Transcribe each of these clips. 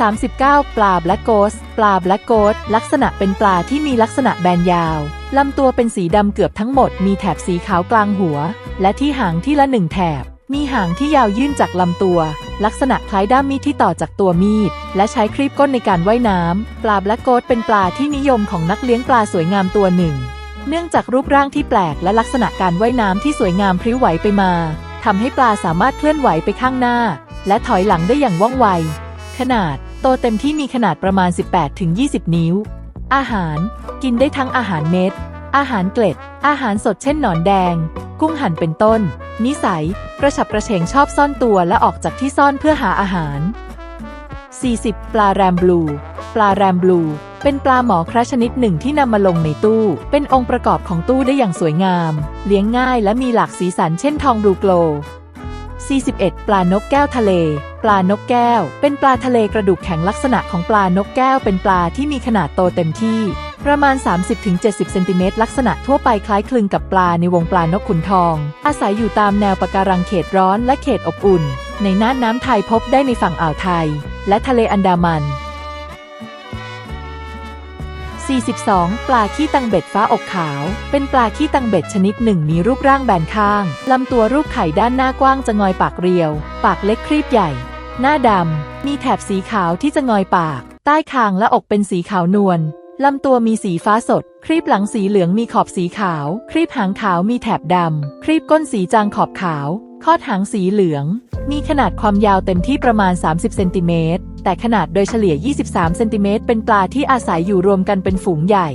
39 ปลาแบล็กโกสปลาแบล็กโกสลักษณะเป็นปลาที่มีลักษณะแบนยาวลำตัวเป็นสีดำเกือบทั้งหมด มีแถบสีขาวกลางหัว และที่หางที่ละหนึ่งแถบ มีหางที่ยาวยื่นจากลำตัว ลักษณะคล้ายด้ามมีดที่ต่อจากตัวมีด และใช้ครีบก้นในการว่ายน้ำ ปลาแบล็กโกสเป็นปลาที่นิยมของนักเลี้ยงปลาสวยงามตัวหนึ่ง เนื่องจากรูปร่างที่แปลกและลักษณะการว่ายน้ำที่สวยงามพริ้วไหวไปมาทำให้ปลาสามารถเคลื่อนไหวไปข้างหน้า และถอยหลังได้อย่างว่องไว ขนาด โตเต็มที่มีขนาดประมาณ 18-20 นิ้ว อาหาร กินได้ทั้งอาหารเม็ด อาหารเกล็ด อาหารสดเช่นหนอนแดง กุ้งหั่นเป็นต้น นิสัย กระฉับกระเฉงชอบซ่อนตัวและออกจากที่ซ่อนเพื่อหาอาหาร 40 ปลาแรมบลู ปลาแรมบลู เป็นปลาหมอคระชนิดหนึ่งที่นำมาลงในตู้ เป็นองค์ประกอบของตู้ได้อย่างสวยงาม เลี้ยงง่ายและมีหลากสีสันเช่นทองบลูโกล 41 ปลานกแก้วทะเล ปลานกแก้ว เป็นปลาทะเลกระดูกแข็งลักษณะของปลานกแก้ว เป็นปลาที่มีขนาดโตเต็มที่ ประมาณ 30-70 เซนติเมตรลักษณะทั่วไปคล้ายคลึงกับปลาในวงปลานกขุนทอง อาศัยอยู่ตามแนวปะการังเขตร้อนและเขตอบอุ่น ในน่านน้ำไทยพบได้ในฝั่งอ่าวไทย และทะเลอันดามัน 42 ปลาขี้ตังเบ็ดฟ้าอกขาว เป็นปลาขี้ตังเบ็ดชนิดหนึ่งมีรูปร่างแบนข้าง ลำตัวรูปไข่ด้านหน้ากว้างจะงอยปากเรียว ปากเล็กครีบใหญ่ หน้าดำ มีแถบสีขาวที่จะงอยปาก ใต้คางและอกเป็นสีขาวนวล ลำตัวมีสีฟ้าสด ครีบหลังสีเหลืองมีขอบสีขาว ครีบหางขาวมีแถบดำ ครีบก้นสีจางขอบขาวคอดหางสีเหลือง มีขนาดความยาวเต็มที่ประมาณ 30 เซนติเมตร แต่ขนาดโดยเฉลี่ย 23 เซนติเมตรเป็นปลาที่อาศัยอยู่รวมกันเป็นฝูงใหญ่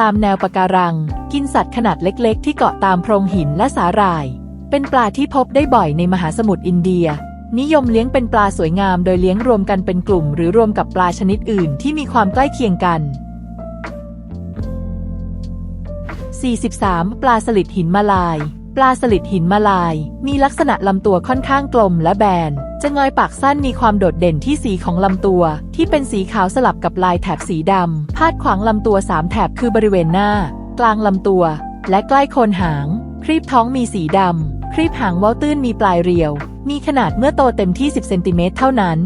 ตามแนวปะการัง กินสัตว์ขนาดเล็กๆ ที่เกาะตามโพรงหินและสาหร่าย เป็นปลาที่พบได้บ่อยในมหาสมุทรอินเดีย นิยมเลี้ยงเป็นปลาสวยงามโดยเลี้ยงรวมกันเป็นกลุ่ม หรือรวมกับปลาชนิดอื่นที่มีความใกล้เคียงกัน 43 ปลาสลิดหินมาลาย ปลาสลิดหินมาลาย มีลักษณะลำตัวค่อนข้างกลมและแบน จะงอยปากสั้นมีความโดดเด่นที่สีของลำตัว ที่เป็นสีขาวสลับกับลายแถบสีดำพาดขวางลำตัวสามแถบคือบริเวณหน้า กลางลำตัว และใกล้โคนหาง ครีบท้องมีสีดำ ครีบหางเว้าตื้นมีปลายเรียว มีขนาดเมื่อโตเต็มที่ 10 เซนติเมตรเท่านั้น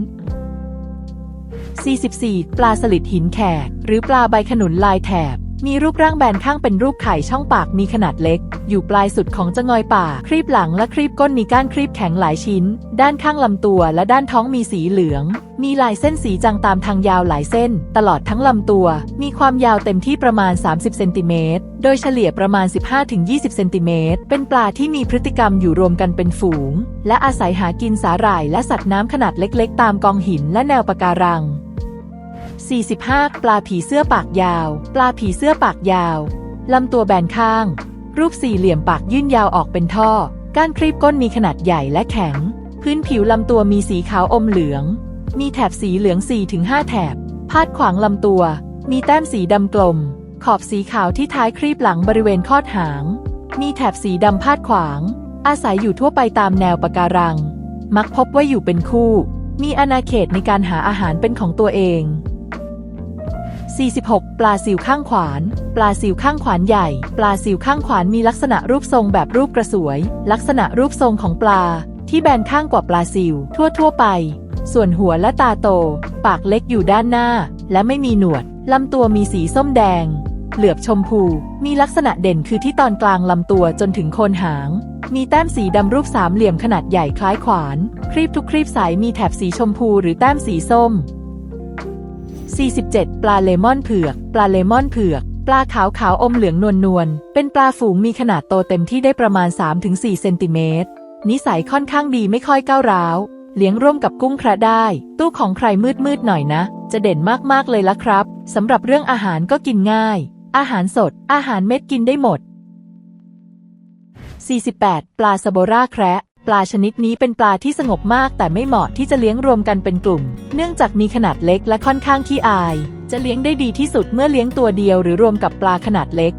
44 ปลาสลิดหินแขก หรือปลาใบขนุนลายแถบ มีรูปร่างแบนข้างเป็นรูปไข่ช่องปากมีขนาดเล็ก อยู่ปลายสุดของจะงอยปากครีบหลังและครีบก้นมีก้านครีบแข็งหลายชิ้น ด้านข้างลำตัวและด้านท้องมีสีเหลือง มีลายเส้นสีจางตามทางยาวหลายเส้น ตลอดทั้งลำตัว มีความยาวเต็มที่ประมาณ 30เซนติเมตรโดยเฉลี่ยประมาณ 15-20 เซนติเมตร เป็นปลาที่มีพฤติกรรมอยู่รวมกันเป็นฝูง และอาศัยหากินสาหร่ายและสัตว์น้ำขนาดเล็กๆ ตามกองหินและแนวปะการัง 45 ปลาผีเสื้อปากยาว ปลาผีเสื้อปากยาว ลำตัวแบนข้าง รูปสี่เหลี่ยมปากยื่นยาวออกเป็นท่อ ก้านครีบก้นมีขนาดใหญ่และแข็ง พื้นผิวลำตัวมีสีขาวอมเหลือง มีแถบสีเหลือง 4-5 แถบ พาดขวางลำตัว มีแต้มสีดำกลม ขอบสีขาวที่ท้ายครีบหลังบริเวณข้อหาง มีแถบสีดำพาดขวาง อาศัยอยู่ทั่วไปตามแนวปะการัง มักพบว่าอยู่เป็นคู่ มีอาณาเขตในการหาอาหารเป็นของตัวเอง 46 ปลาซิวข้างขวาน ปลาซิวข้างขวานใหญ่ ปลาซิวข้างขวานมีลักษณะรูปทรงแบบรูปกระสวย ลักษณะรูปทรงของปลา ที่แบนข้างกว่าปลาซิวทั่วทั่ว ๆ ไป ส่วนหัวและตาโต ปากเล็กอยู่ด้านหน้า และไม่มีหนวด ลำตัวมีสีส้มแดง เหลือบชมพู มีลักษณะเด่นคือที่ตอนกลางลำตัวจนถึงโคนหาง มีแต้มสีดำรูปสามเหลี่ยมขนาดใหญ่คล้ายขวาน ครีบทุกครีบสายมีแถบสีชมพูหรือแต้มสีส้ม 47 ปลาเลมอนเผือก ปลาเลมอนเผือก ปลาขาวขาวอมเหลืองนวลนวล เป็นปลาฝูงมีขนาดโตเต็มที่ได้ประมาณ 3-4 เซนติเมตร นิสัยค่อนข้างดีไม่ค่อยก้าวร้าว เลี้ยงร่วมกับกุ้งแคระได้ ตู้ของใครมืดมืดหน่อยนะ จะเด่นมากๆเลยละครับ สำหรับเรื่องอาหารก็กินง่าย อาหารสด อาหารเม็ดกินได้หมด 48 ปลาสโบราแคระ ปลาชนิดนี้เป็นปลาที่สงบมากแต่ไม่เหมาะที่จะเลี้ยงรวมกันเป็นกลุ่ม เนื่องจากมีขนาดเล็กและค่อนข้างขี้อาย จะเลี้ยงได้ดีที่สุดเมื่อเลี้ยงตัวเดียวหรือรวมกับปลาขนาดเล็ก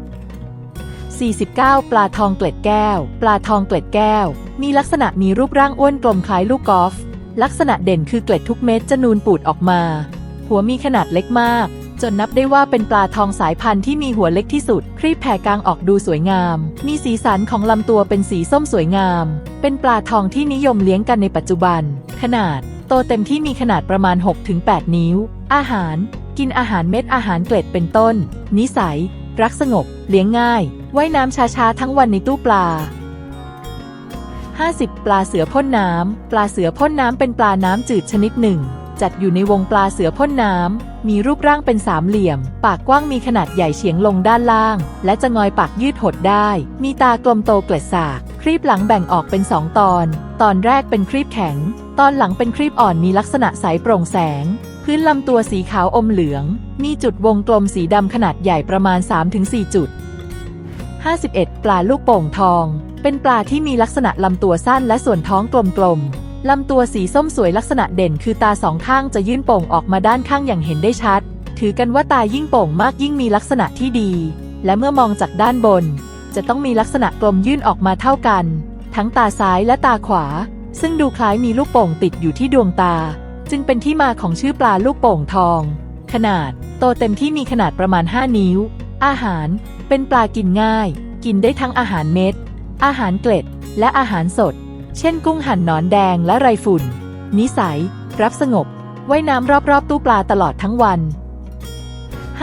49 ปลาทองเกล็ดแก้ว ปลาทองเกล็ดแก้ว มีลักษณะมีรูปร่างอ้วนกลมคล้ายลูกกอล์ฟ ลักษณะเด่นคือเกล็ดทุกเม็ดจะนูนปูดออกมา หัวมีขนาดเล็กมาก จนนับได้ว่าเป็นปลาทองสายพันธุ์ที่มีหัวเล็กที่สุด ครีบแผ่กลางออกดูสวยงาม มีสีสันของลำตัวเป็นสีส้มสวยงาม เป็นปลาทองที่นิยมเลี้ยงกันในปัจจุบัน ขนาด โตเต็มที่มีขนาดประมาณ 6-8 นิ้ว อาหาร กินอาหารเม็ดอาหารเกล็ดเป็นต้น นิสัย รักสงบ เลี้ยงง่ายว่ายน้ำช้าๆทั้งวันในตู้ปลา50 ปลาเสือพ่นน้ำ ปลาเสือพ่นน้ำเป็นปลาน้ำจืดชนิดหนึ่ง จัดอยู่ในวงปลาเสือพ่นน้ำ มีรูปร่างเป็นสามเหลี่ยม ปากกว้างมีขนาดใหญ่เฉียงลงด้านล่าง และจะงอยปากยืดหดได้ มีตากลมโตเกล็ดสาก ครีบหลังแบ่งออกเป็นสองตอน ตอนแรกเป็นครีบแข็ง ตอนหลังเป็นครีบอ่อนมีลักษณะใสโปร่งแสง พื้นลำตัวสีขาวอมเหลือง มีจุดวงกลมสีดำขนาดใหญ่ประมาณ 3-4 จุด 51 ปลาลูกโป่งทอง เป็นปลาที่มีลักษณะลำตัวสั้นและส่วนท้องกลมๆ ลำตัวสีส้มสวยลักษณะเด่นคือตาสองข้างจะยื่นโป่งออกมาด้านข้างอย่างเห็นได้ชัด ถือกันว่าตายิ่งโป่งมากยิ่งมีลักษณะที่ดี และเมื่อมองจากด้านบน จะต้องมีลักษณะกลมยื่นออกมาเท่ากัน ทั้งตาซ้ายและตาขวา ซึ่งดูคล้ายมีลูกโป่งติดอยู่ที่ดวงตา จึงเป็นที่มาของชื่อปลาลูกโป่งทอง ขนาด โตเต็มที่มีขนาดประมาณ 5 นิ้ว อาหาร เป็นปลากินง่าย กินได้ทั้งอาหารเม็ด อาหารเกล็ด และอาหารสด เช่นกุ้งหั่นหนอนแดงและไรฝุ่น นิสัย รับสงบว่ายน้ำรอบๆ ตู้ปลาตลอดทั้งวัน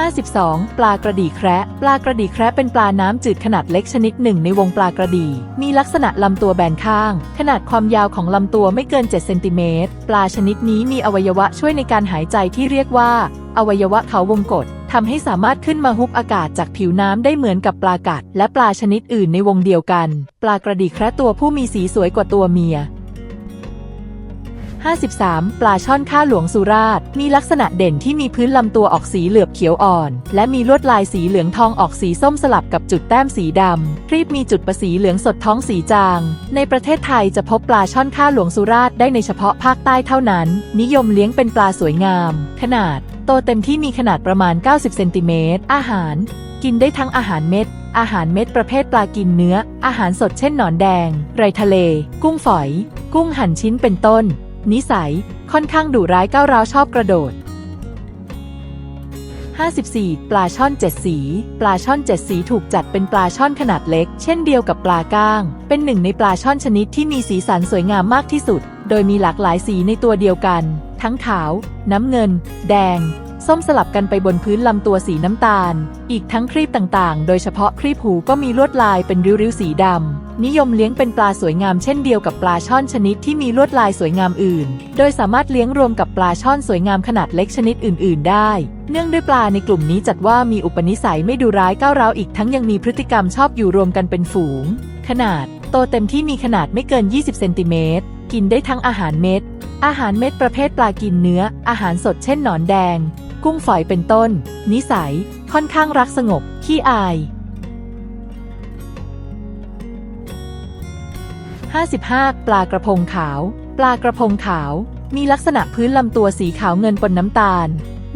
52 ปลากระดีแคระปลากระดีแคระเป็นปลาน้ำจืดขนาดเล็กชนิดหนึ่งในวงปลากระดี มีลักษณะลำตัวแบนข้าง ขนาดความยาวของลำตัวไม่เกิน 7 เซนติเมตร ปลาชนิดนี้มีอวัยวะช่วยในการหายใจที่เรียกว่า อวัยวะเขาวงกฏ ทำให้สามารถขึ้นมาฮุบอากาศจากผิวน้ำได้เหมือนกับปลากัด และปลาชนิดอื่นในวงเดียวกัน ปลากระดีแคระตัวผู้มีสีสวยกว่าตัวเมีย 53 ปลาช่อนข้าหลวงสุราษฎร์มีลักษณะเด่นที่มีพื้นลำตัวออกสีเหลือบเขียวอ่อน และมีลวดลายสีเหลืองทองออกสีส้มสลับกับจุดแต้มสีดำครีบมีจุดประสีเหลืองสดท้องสีจาง ในประเทศไทยจะพบปลาช่อนข้าหลวงสุราษฎร์ได้ในเฉพาะภาคใต้เท่านั้น นิยมเลี้ยงเป็นปลาสวยงาม ขนาด โตเต็มที่มีขนาดประมาณ 90 เซนติเมตร อาหาร กินได้ทั้งอาหารเม็ด อาหารเม็ดประเภทปลากินเนื้อ อาหารสดเช่นหนอนแดง ไรทะเล กุ้งฝอย กุ้งหั่นชิ้นเป็นต้น นิสัย ค่อนข้างดุร้ายก้าวร้าวชอบกระโดด 54 ปลาช่อนเจ็ดสี ปลาช่อนเจ็ดสีถูกจัดเป็นปลาช่อนขนาดเล็ก เช่นเดียวกับปลาก้าง เป็นหนึ่งในปลาช่อนชนิดที่มีสีสันสวยงามมากที่สุด โดยมีหลากหลายสีในตัวเดียวกัน ทั้งขาว น้ำเงิน แดง ส้มสลับกันไปบนพื้นลำตัวสีน้ำตาล อีกทั้งครีบต่างๆ โดยเฉพาะครีบหูก็มีลวดลายเป็นริ้วๆสีดำ นิยมเลี้ยงเป็นปลาสวยงามเช่นเดียวกับปลาช่อนชนิดที่มีลวดลายสวยงามอื่น โดยสามารถเลี้ยงรวมกับปลาช่อนสวยงามขนาดเล็กชนิดอื่น ๆ ได้ เนื่องด้วยปลาในกลุ่มนี้จัดว่ามีอุปนิสัยไม่ดุร้ายก้าวร้าวอีกทั้งยังมีพฤติกรรมชอบอยู่รวมกันเป็นฝูง ขนาด โตเต็มที่มีขนาดไม่เกิน 20 เซนติเมตร กินได้ทั้งอาหารเม็ด อาหารเม็ดประเภทปลากินเนื้อ อาหารสดเช่นหนอนแดง กุ้งฝอยเป็นต้น นิสัย ค่อนข้างรักสงบ ขี้อาย 55 ปลากระพงขาว ปลากระพงขาว มีลักษณะพื้นลำตัวสีขาวเงินปนน้ำตาล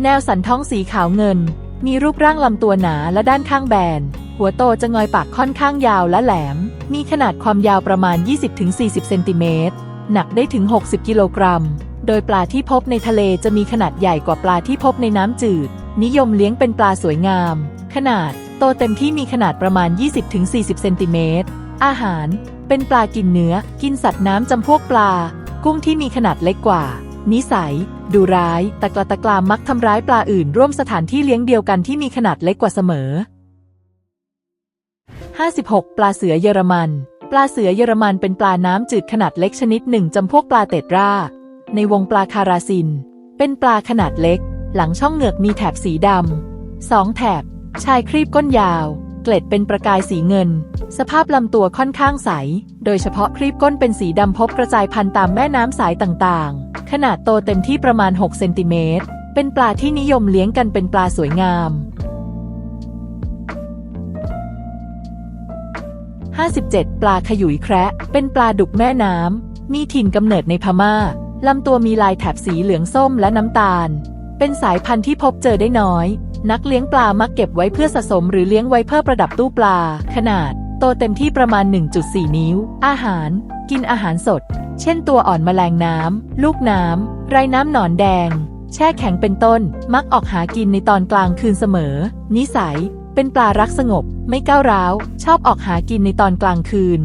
แนวสันท้องสีขาวเงิน มีรูปร่างลำตัวหนาและด้านข้างแบน หัวโตจะงอยปากค่อนข้างยาวและแหลม มีขนาดความยาวประมาณ 20-40 เซนติเมตร หนักได้ถึง 60 กิโลกรัม โดยปลาที่พบในทะเลจะมีขนาดใหญ่กว่าปลาที่พบในน้ำจืด นิยมเลี้ยงเป็นปลาสวยงาม ขนาด โตเต็มที่มีขนาดประมาณ 20-40 เซนติเมตร อาหาร เป็นปลากินเนื้อ กินสัตว์น้ำจำพวกปลา กุ้งที่มีขนาดเล็กกว่า นิสัย ดูร้าย ตะกละตะกรามมักทำร้ายปลาอื่นร่วมสถานที่เลี้ยงเดียวกันที่มีขนาดเล็กกว่าเสมอ 56 ปลาเสือเยอรมัน ปลาเสือเยอรมันเป็นปลาน้ำจืดขนาดเล็กชนิดหนึ่งจำพวกปลาเตดราในวงปลาคาราซิน เป็นปลาขนาดเล็ก หลังช่องเหงือกมีแถบสีดำสองแถบ ชายครีบก้นยาว เกล็ดเป็นประกายสีเงิน สภาพลำตัวค่อนข้างใส โดยเฉพาะครีบก้นเป็นสีดำพบกระจายพันธุ์ตามแม่น้ำสายต่างๆ ขนาดโตเต็มที่ประมาณ 6 เซนติเมตร เป็นปลาที่นิยมเลี้ยงกันเป็นปลาสวยงาม 57 ปลาขยุยแคระเป็นปลาดุกแม่น้ำ มีถิ่นกำเนิดในพม่า ลำตัวมีลายแถบสีเหลืองส้มและน้ำตาล เป็นสายพันธุ์ที่พบเจอได้น้อย นักเลี้ยงปลามักเก็บไว้เพื่อสะสมหรือเลี้ยงไว้เพื่อประดับตู้ปลา ขนาด โตเต็มที่ประมาณ 1.4 นิ้ว อาหาร กินอาหารสด เช่นตัวอ่อนแมลงน้ำ ลูกน้ำ ไรน้ำหนอนแดง แช่แข็งเป็นต้น มักออกหากินในตอนกลางคืนเสมอ นิสัย เป็นปลารักสงบ ไม่ก้าวร้าว ชอบออกหากินในตอนกลางคืน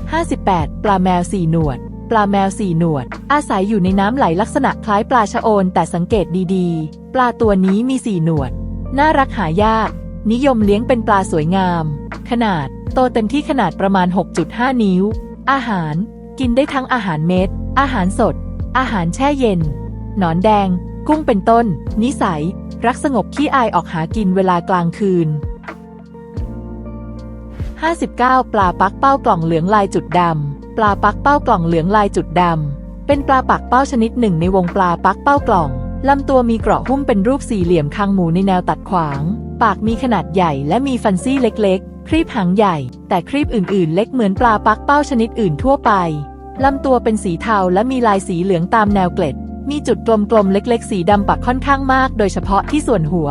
58 ปลาแมวสี่หนวด ปลาแมวสี่หนวด อาศัยอยู่ในน้ำไหลลักษณะคล้ายปลาชะโอน แต่สังเกตดีๆ ปลาตัวนี้มีสี่หนวด น่ารักหายาก นิยมเลี้ยงเป็นปลาสวยงาม ขนาด โตเต็มที่ขนาดประมาณ 6.5 นิ้ว อาหาร กินได้ทั้งอาหารเม็ด อาหารสด อาหารแช่เย็น หนอนแดง กุ้งเป็นต้น นิสัย รักสงบขี้อายออกหากินเวลากลางคืน 59 ปลาปักเป้ากล่องเหลืองลายจุดดำ ปลาปักเป้ากล่องเหลืองลายจุดดำ เป็นปลาปักเป้าชนิดหนึ่งในวงปลาปักเป้ากล่องลำตัวมีเกราะหุ้มเป็นรูปสี่เหลี่ยมคางหมูในแนวตัดขวาง ปากมีขนาดใหญ่และมีฟันซี่เล็กๆ ครีบหางใหญ่ แต่ครีบอื่นๆ เล็กเหมือนปลาปักเป้าชนิดอื่นทั่วไปลำตัวเป็นสีเทาและมีลายสีเหลืองตามแนวเกล็ด มีจุดกลมๆเล็ก ๆ สีดำปักค่อนข้างมาก โดยเฉพาะที่ส่วนหัว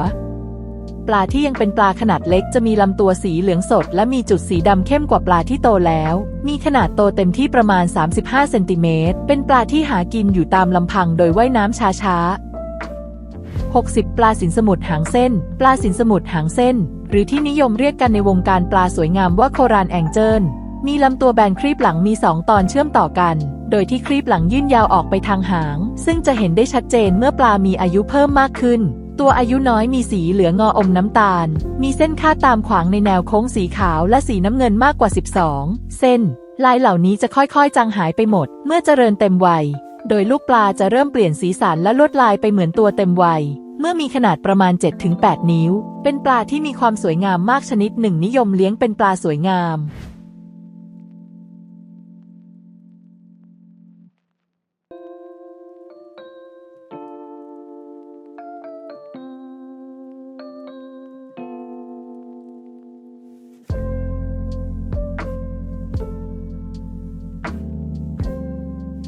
ปลาที่ยังเป็นปลาขนาดเล็กจะมีลำตัวสีเหลืองสด และมีจุดสีดำเข้มกว่าปลาที่โตแล้ว มีขนาดโตเต็มที่ประมาณ 35 เซนติเมตร เป็นปลาที่หากินอยู่ตามลำพังโดยว่ายน้ำช้าๆ60 ปลาสินสมุทรหางเส้น ปลาสินสมุทรหางเส้น หรือที่นิยมเรียกกันในวงการปลาสวยงามว่าโครานแองเจิลมีลำตัวแบนครีบหลังมี 2 ตอนเชื่อมต่อกัน โดยที่ครีบหลังยื่นยาวออกไปทางหาง ซึ่งจะเห็นได้ชัดเจนเมื่อปลามีอายุเพิ่มมากขึ้น ตัวอายุน้อยมีสีเหลืองงออมน้ำตาล มีเส้นค่าตามขวางในแนวโค้งสีขาวและสีน้ำเงินมากกว่า 12 เส้น ลายเหล่านี้จะค่อยๆ จางหายไปหมด เมื่อเจริญเต็มวัย โดยลูกปลาจะเริ่มเปลี่ยนสีสันและลวดลายไปเหมือนตัวเต็มวัยเมื่อมีขนาดประมาณ 7-8 นิ้ว เป็นปลาที่มีความสวยงามมากชนิดหนึ่งนิยมเลี้ยงเป็นปลาสวยงาม